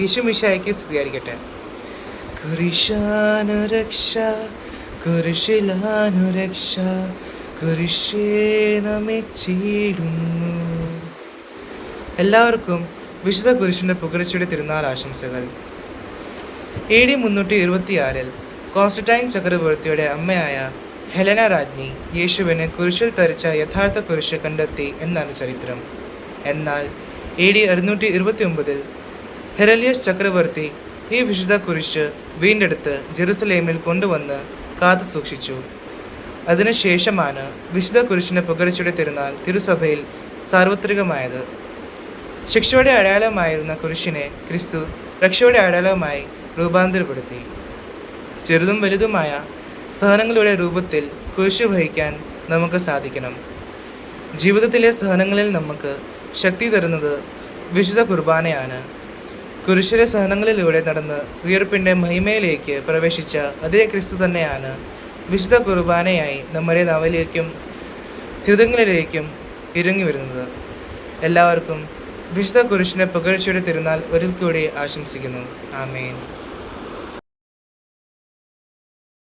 ഈശുമിശായിക്ക് സ്ഥിരീകരിക്കട്ടെ കുരിശാനുരക്ഷ കുരിശിലാനുരക്ഷ കുരിശേ നമിച്ചിടുന്നു എല്ലാവർക്കും വിശുദ്ധ കുരിശിന്റെ പുകഴ്ചയുടെ തിരുനാൾ ആശംസകൾ. എ ഡി മുന്നൂറ്റി ഇരുപത്തിയാറിൽ കോൺസ്റ്റൈൻ ചക്രവർത്തിയുടെ അമ്മയായ ഹെലന രാജ്ഞി യേശുവിനെ കുരിശിൽ തരിച്ച യഥാർത്ഥ കുരിശ് കണ്ടെത്തി എന്നാണ് ചരിത്രം. എന്നാൽ എ ഡി അറുന്നൂറ്റി ഇരുപത്തി ഒമ്പതിൽ ഹെറലിയസ് ചക്രവർത്തി ഈ വിശുദ്ധ കുരിശ് വീണ്ടെടുത്ത് ജെറുസലേമിൽ കൊണ്ടുവന്ന് കാത്തു സൂക്ഷിച്ചു. അതിനുശേഷമാണ് വിശുദ്ധ കുരിശിന്റെ പുകഴ്ചയുടെ തിരുനാൾ തിരുസഭയിൽ സാർവത്രികമായത്. ശിക്ഷയുടെ അടയാളമായിരുന്ന കുരിശിനെ ക്രിസ്തു രക്ഷയുടെ അടയാളമായി രൂപാന്തരപ്പെടുത്തി. ചെറുതും വലുതുമായ സഹനങ്ങളുടെ രൂപത്തിൽ കുരിശ് വഹിക്കാൻ നമുക്ക് സാധിക്കണം. ജീവിതത്തിലെ സഹനങ്ങളിൽ നമുക്ക് ശക്തി തരുന്നത് വിശുദ്ധ കുർബാനയാണ്. കുരിശിലെ സഹനങ്ങളിലൂടെ നടന്ന് ഉയർപ്പിന്റെ മഹിമയിലേക്ക് പ്രവേശിച്ച അതേ ക്രിസ്തു തന്നെയാണ് വിശുദ്ധ കുർബാനയായി നമ്മുടെ നവലിലേക്കും ഹൃദയങ്ങളിലേക്കും ഇറങ്ങി വരുന്നത്. എല്ലാവർക്കും വിശുദ്ധ കുരിശിനെ പുകഴ്ചയുടെ തിരുനാൾ ഒരിക്കൽ കൂടി ആശംസിക്കുന്നു. ആമേൻ.